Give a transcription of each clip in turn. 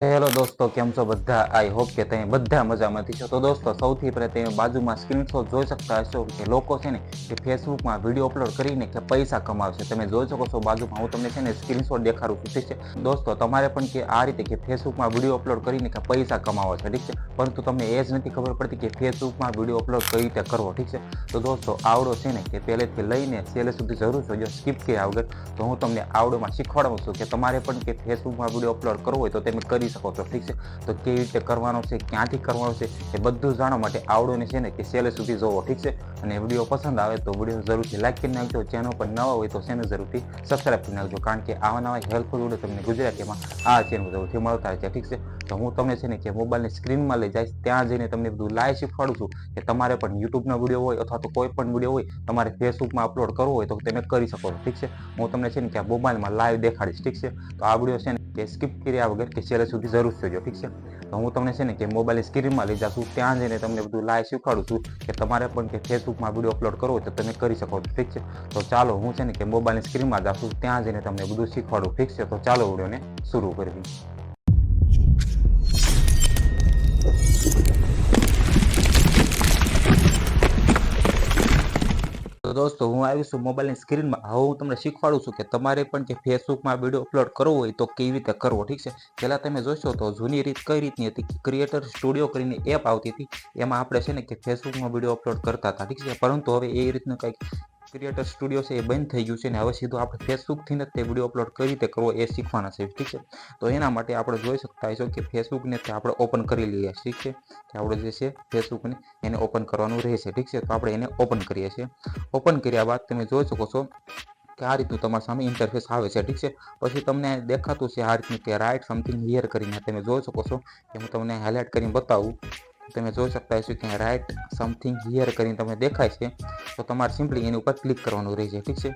Hello દોસ્તો, કેમ છો બધા? આઈ હોપ કે તમે બધા મજામાંથી છો. તો દોસ્તો, સૌથી પહેલાં તમે બાજુમાં સ્ક્રીનશોટ જોઈ શકતા હશો કે લોકો છે ને કે ફેસબુકમાં વીડિયો અપલોડ કરીને કે પૈસા કમાવશે. તમે જોઈ શકો છો બાજુમાં હું તમને છે ને સ્ક્રીનશોટ દેખાડું છું. ઠીક છે? દોસ્તો, તમારે પણ કે આ રીતે કે ફેસબુકમાં વીડિયો અપલોડ કરીને કે પૈસા કમાવો છે. ઠીક છે? પરંતુ તમને એ જ નથી ખબર પડતી કે ફેસબુકમાં વીડિયો અપલોડ કઈ રીતે કરવો. ઠીક છે? તો દોસ્તો, આવડો છે ને કે પહેલેથી લઈને છેલ્લે સુધી જરૂર છે. જો સ્કીપ કર્યા વગર, તો હું તમને આવડોમાં શીખવાડું છું કે તમારે પણ કે ફેસબુકમાં વીડિયો અપલોડ કરવો હોય તો તમે કરી શકો છો. ઠીક છે? તો કેવી રીતે કરવાનો છે, ક્યાંથી કરવાનો છે, એ બધું જાણવા માટે આવડોને છે ને કે છેલ્લે સુધી જોવો, ઠીક છે? અને વીડિયો પસંદ આવે તો વીડિયો જરૂરથી લાઈક કરી નાખજો. ચેનલ પર નવા હોય તો ચેનલ જરૂરથી સબસ્ક્રાઈબ કરી નાખજો. કારણ કે આવા નવા હેલ્પફુલ વીડિયો તમને ગુજરાતીમાં આ ચેનલ જરૂરથી મળતા રહે છે, ઠીક છે? તો હું તમને છે ને કે મોબાઈલની સ્ક્રીનમાં લઈ જઈશ, ત્યાં જઈને તમને બધું લાઈવ શીખવાડું છું કે તમારે પણ યુટ્યુબનો વીડિયો હોય અથવા તો કોઈ પણ વીડિયો હોય, તમારે ફેસબુકમાં અપલોડ કરવો હોય તો તમે કરી શકો છો, ઠીક છે? હું તમને છે ને કે મોબાઈલમાં લાઈવ દેખાડીશ, ઠીક છે? તો આ વીડિયો છે ને કે સ્કીપ કર્યા વગર કે છેલ્લે સુધી જરૂર જોજો, ઠીક છે? તો હું તમને છે ને કે મોબાઈલની સ્ક્રીનમાં લઈ જાશું, ત્યાં જઈને તમને બધું લાઈવ શીખવાડું છું કે તમારે પણ કે ફેસબુકમાં વીડિયો અપલોડ કરવો તો તમે કરી શકો છો, ઠીક છે? તો ચાલો હું છે ને કે મોબાઈલની સ્ક્રીનમાં જાશું, ત્યાં જઈને તમને બધું શીખવાડું, ઠીક છે? તો ચાલો વિડીયોને શરૂ કરવી તો દોસ્તો, હું આવીશું મોબાઈલની સ્ક્રીનમાં. હવે હું તમને શીખવાડું છું કે તમારે પણ જે ફેસબુકમાં વીડિયો અપલોડ કરવો હોય તો કેવી રીતે કરવો, ઠીક છે? પહેલાં તમે જોશો તો જૂની રીત કઈ રીતની હતી? ક્રિએટર સ્ટુડિયો કરીને એપ આવતી હતી. એમાં આપણે છે ને કે ફેસબુકમાં વીડિયો અપલોડ કરતા હતા, ઠીક છે? પરંતુ હવે એ રીતનું કંઈક ક્રિએટર સ્ટુડિયો છે એ બંધ થઈ ગયું છે ને હવે સીધું આપણે ફેસબુકથી જ તે વીડિયો અપલોડ કઈ રીતે કરવો એ શીખવાના છે, ઠીક છે? તો એના માટે આપણે જોઈ શકતા હશો કે ફેસબુકને તે આપણે ઓપન કરી લઈએ ઠીક છે? કે આપણે જે છે ફેસબુકને એને ઓપન કરવાનું રહેશે, ઠીક છે? તો આપણે એને ઓપન કરીએ છીએ. ઓપન કર્યા બાદ તમે જોઈ શકો છો કે આ રીતનું તમારા સામે ઇન્ટરફેસ આવે છે, ઠીક છે? પછી તમને દેખાતું છે આ રીતનું કે રાઇટ સમથિંગ હિયર કરીને તમે જોઈ શકો છો કે હું તમને હાઇલાઇટ કરીને બતાવું. તમે જોઈ શકતા હશો કે રાઇટ સમથિંગ હિયર કરીને તમને દેખાય છે. તો તમારે સિમ્પલી એની ઉપર ક્લિક કરવાનું રહેશે, ઠીક છે?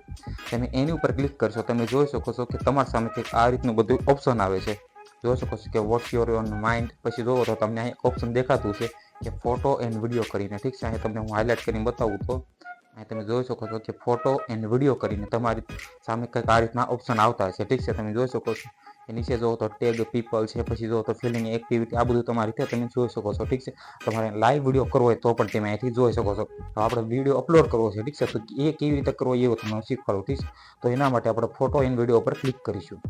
તમે એની ઉપર ક્લિક કરશો, તમે જોઈ શકો છો કે તમારી સામે કંઈક આ રીતનું બધું ઓપ્શન આવે છે. જોઈ શકો છો કે વોટ યોર ઓન માઇન્ડ પછી જોવો તો તમને અહીં ઓપ્શન દેખાતું છે કે ફોટો એન્ડ વીડિયો કરીને, ઠીક છે? અહીં તમને હું હાઇલાઇટ કરીને બતાવું તો અહીં તમે જોઈ શકો છો કે ફોટો એન્ડ વીડિયો કરીને તમારી સામે કંઈક આ રીતના ઓપ્શન આવતા છે ઠીક છે? તમે જોઈ શકો છો નીચે જુઓ તો ટેગ પીપલ છે, પછી જુઓ તો ફિલિંગ એક્ટિવિટી આ બધું તમારી રીતે તમે જોઈ શકો છો, ઠીક છે? તમારે લાઈવ વીડિયો કરવો હોય તો પણ તમે અહીંથી જોઈ શકો છો. તો આપણે વીડિયો અપલોડ કરવો છે, ઠીક છે? તો એ કેવી રીતે કરવો એ તમને શીખવાડું, ઠીક છે? તો એના માટે આપણે ફોટો એન્ડ વીડિયો ઉપર ક્લિક કરીશું.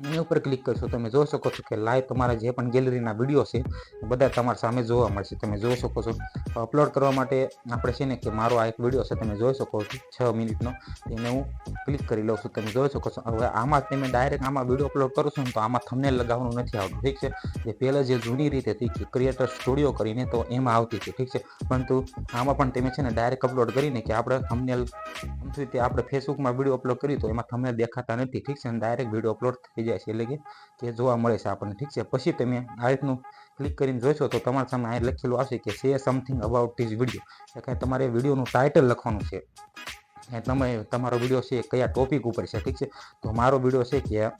એની ઉપર ક્લિક કરશો, તમે જોઈ શકો છો કે લાઈવ તમારા જે પણ ગેલેરીના વીડિયો છે બધા તમારા સામે જોવા મળશે. તમે જોઈ શકો છો. અપલોડ કરવા માટે આપણે છે ને કે મારો આ એક વીડિયો છે, તમે જોઈ શકો છો છ મિનિટનો. એને હું ક્લિક કરી લઉં છું. તમે જોઈ શકો છો. હવે આમાં તમે ડાયરેક્ટ આમાં વીડિયો અપલોડ કરો છો ને તો આમાં થમને લગાવવાનું નથી આવતું. ઠીક છે? જે પહેલાં જે જૂની રીતે હતી ક્રિએટર સ્ટુડિયો કરીને તો એમાં આવતી હતી. ઠીક છે? પરંતુ આમાં પણ તમે છે ને ડાયરેક્ટ અપલોડ કરીને કે આપણે થંબનેલ રીતે આપણે ફેસબુકમાં વીડિયો અપલોડ કરી તો એમાં તમે દેખાતા નથી, ઠીક છે? અને ડાયરેક્ટ વીડિયો અપલોડ થઈ જાય છે. એટલે કે તે જોવા મળે છે આપણને, ઠીક છે? પછી તમે આ રીતનું ક્લિક કરીને જોશો તો તમારા સામે અહીં લખેલું આવશે કે say something about this video એટલે તમારે વિડીયોનું ટાઇટલ લખવાનું છે. તમે, તમારો વીડિયો છે કયા ટોપિક ઉપર છે, ઠીક છે? તો મારો વીડિયો છે કે,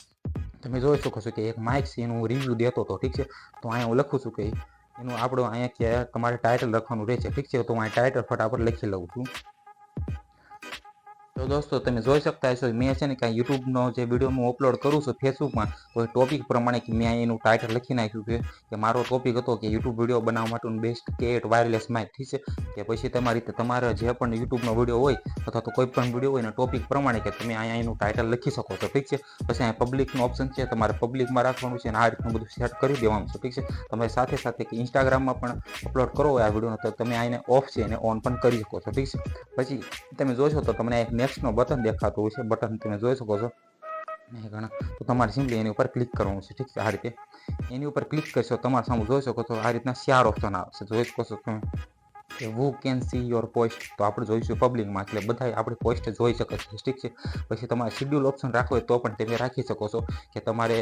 તમે જોઈ શકો છો કે એક માઇક છે, એનું રિવ્યૂ દેતો હતો, ઠીક છે? તો અહીંયા હું લખું છું કે એનું આપણો અહીંયા કે તમારે ટાઇટલ લખવાનું રહે છે, ઠીક છે? તો હું ટાઇટલ ફટાફટ લખી લઉં છું. તો દોસ્તો, તમે જોઈ શકતા હશો, મેં છે ને કાંઈ યુટ્યુબનો જે વીડિયો હું અપલોડ કરું છું, ફેસબુકમાં, તો ટોપિક પ્રમાણે કે મેં એનું ટાઇટલ લખી નાખ્યું છે, કે મારો ટોપિક હતો કે યુટ્યુબ વીડિયો બનાવવા માટેનું બેસ્ટ કેટ વાયરલેસ માઇક ઠીક છે, કે પછી તમારી રીતે તમારે જે પણ યુટ્યુબનો વીડિયો હોય, અથવા તો કોઈ પણ વીડિયો હોય ને ટોપિક પ્રમાણે કે તમે અહીંયા એનું ટાઇટલ લખી શકો છો, ઠીક છે, પછી અહીંયા પબ્લિકનું ઓપ્શન છે, તમારે પબ્લિકમાં રાખવાનું છે, અને આ રીતનું બધું સેટ કરી દેવાનું છે, ઠીક છે તમે સાથે સાથે કે ઇન્સ્ટાગ્રામમાં પણ અપલોડ કરો આ વિડીયોનો તો તમે આને ઓફ છે, એને ઓન પણ કરી શકો છો, ઠીક છે, પછી તમે જોશો તો તમને એક નેક્સ્ટનો બટન દેખાતું હોય છે. બટન તમે જોઈ શકો છો. ઘણા. તો તમારે સિમ્પલી એની ઉપર ક્લિક કરવાનું છે, ઠીક છે? આ રીતે. એની ઉપર ક્લિક કરશો, તમારે સામે જોઈ શકો છો, આ રીતના ચાર ઓપ્શન આવશે જોઈ શકો છો તમે કે you can see your post તો આપણે જોઈશું પબ્લિકમાં એટલે બધા આપણી પોસ્ટ જોઈ શકે છે, ઠીક છે? પછી તમારે શિડ્યુલ ઓપ્શન રાખવો હોય તો પણ તમે રાખી શકો છો કે તમારે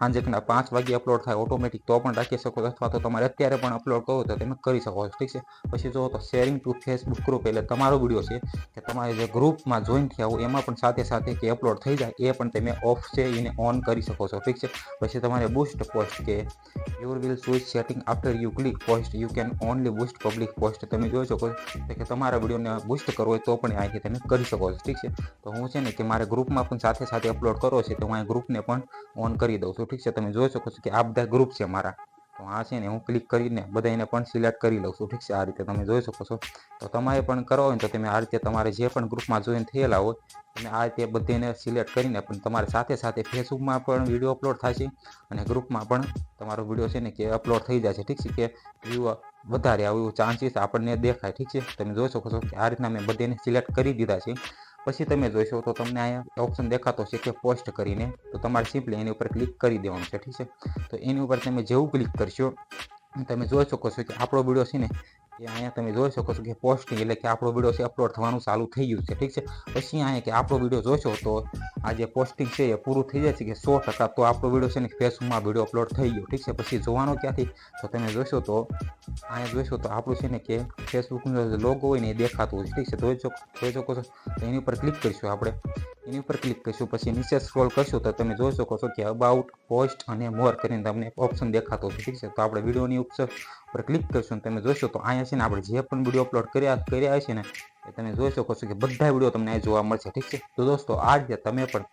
સાંજેના પાંચ વાગે અપલોડ થાય ઓટોમેટિક તો પણ રાખી શકો છો. અથવા તો તમારે અત્યારે પણ અપલોડ કરો તો તમે કરી શકો છો. ઠીક છે? પછી જો તો શેરિંગ ટુ ફેસબુક ગ્રુપ એટલે તમારો વીડિયો છે કે તમારે જે ગ્રુપમાં જોઈન થયા હોય એમાં પણ સાથે સાથે કે અપલોડ થઈ જાય એ પણ તમે ઓફ છે એને ઓન કરી શકો છો. ઠીક છે? પછી તમારે બુસ્ટ પોસ્ટ કે your will switch setting after you click post you can only boost public post તમે જોઈ શકો છો કે તમારા વિડીયોને બુસ્ટ કરવો હોય તો પણ અહીંથી તમે કરી શકો છો. ઠીક છે? તો હું છે ને કે મારે ગ્રુપમાં પણ સાથે સાથે અપલોડ કરવો છે તો હું અહીં ગ્રુપને પણ ઓન કરી દઉં છું. ઠીક છે. તમે જોઈ શકો છો કે આ બધા ગ્રુપ છે મારા. તો આ છે ને હું ક્લિક કરીને બધાને પણ સિલેક્ટ કરી લઉં છું. ઠીક છે, આ રીતે તમે જોઈ શકો છો. તો તમારે પણ કરવા હોય તો તમે આ રીતે તમારે જે પણ ગ્રુપમાં જોઈન થયેલા હોય, તમે આ રીતે બધાને સિલેક્ટ કરીને પણ તમારે સાથે સાથે ફેસબુકમાં પણ વીડિયો અપલોડ થાય છે અને ગ્રુપમાં પણ તમારો વીડિયો છે ને કે અપલોડ થઈ જાય છે. ઠીક છે કે વ્યૂ વધારે આવું ચાન્સીસ આપણને દેખાય. ઠીક છે? તમે જોઈ શકો છો કે આ રીતના મેં બધાને સિલેક્ટ કરી દીધા છે. પછી તમે જોઈશો તો તમને અહીંયા ઓપ્શન દેખાતો છે કે પોસ્ટ કરીને. તો તમારે સિમ્પલી એની ઉપર ક્લિક કરી દેવાનું છે, ઠીક છે? તો એની ઉપર તમે જેવું ક્લિક કરશો, તમે જોઈ શકો છો કે આપણો વીડિયો છે ને એ અહીંયા તમે જોઈ શકો છો કે પોસ્ટિંગ એટલે કે આપણો વીડિયો છે અપલોડ થવાનું ચાલુ થઈ ગયું છે, ઠીક છે? પછી અહીંયા કે આપણો વીડિયો જોશો તો આ જે પોસ્ટિંગ છે એ પૂરું થઈ જાય છે કે સો ટકા તો આપણો વીડિયો છે ને ફેસબુકમાં વીડિયો અપલોડ થઈ ગયો, ઠીક છે? પછી જોવાનો ક્યાંથી? તો તમે જોશો તો અહીંયા જોશો તો આપણું છે ને કે ફેસબુકનો જે લોગો હોય ને એ દેખાતું હોય છે, ઠીક છે? જોઈ શકો જોઈ શકો છો? તો એની ઉપર ક્લિક કરીશું આપણે. એની ઉપર ક્લિક કરીશું, પછી નીચે સ્ક્રોલ કરશું તો તમે જોઈ શકો છો કે અબાઉટ પોસ્ટ અને મોર કરીને તમને ઓપ્શન દેખાતો છે ઠીક છે? તો આપણે વિડીયોની ઓપ્શન પર ક્લિક કરશું તમે જોશો તો અહીંયા છે ને, આપણે જે પણ વીડિયો અપલોડ કર્યા કર્યા છે ને, એ તમે જોઈ શકો છો કે બધા વીડિયો તમને જોવા મળશે, ઠીક છે? તો દોસ્તો, આ રીતે તમે પણ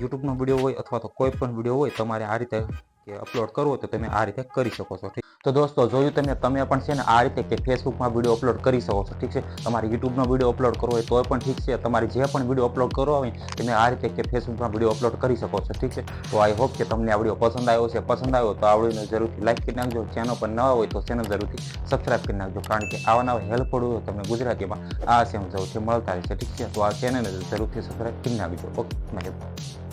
યુટ્યુબનો વીડિયો હોય અથવા તો કોઈ પણ વીડિયો હોય, તમારે આ રીતે કે અપલોડ કરવો તો તમે આ રીતે કરી શકો છો, ઠીક? તો દોસ્તો, જોયું તમે તમે પણ છે ને આ રીતે કે ફેસબુકમાં વીડિયો અપલોડ કરી શકો છો, ઠીક છે? તમારે યુટ્યુબનો વીડિયો અપલોડ કરવો હોય તો પણ ઠીક છે. તમારે જે પણ વીડિયો અપલોડ કરવો હોય, તમે આ રીતે કે ફેસબુકમાં વીડિયો અપલોડ કરી શકો છો, ઠીક છે? તો આઈ હોપ કે તમને આ વીડિયો પસંદ આવ્યો છે પસંદ આવ્યો તો આ વિડીયોને જરૂરથી લાઈક કરી નાખજો. ચેનલ પર નવા હોય તો ચેનલ જરૂરથી સબસ્ક્રાઈબ કરી નાખજો. કારણ કે આવા નવા હેલ્પફુલ હોય તમને ગુજરાતીમાં આ સેમ સૌથી મળતા રહેશે, ઠીક છે? તો આ ચેનલને જરૂરથી સબસ્ક્રાઈબ કરી નાખજો. ઓકે મહેરબાની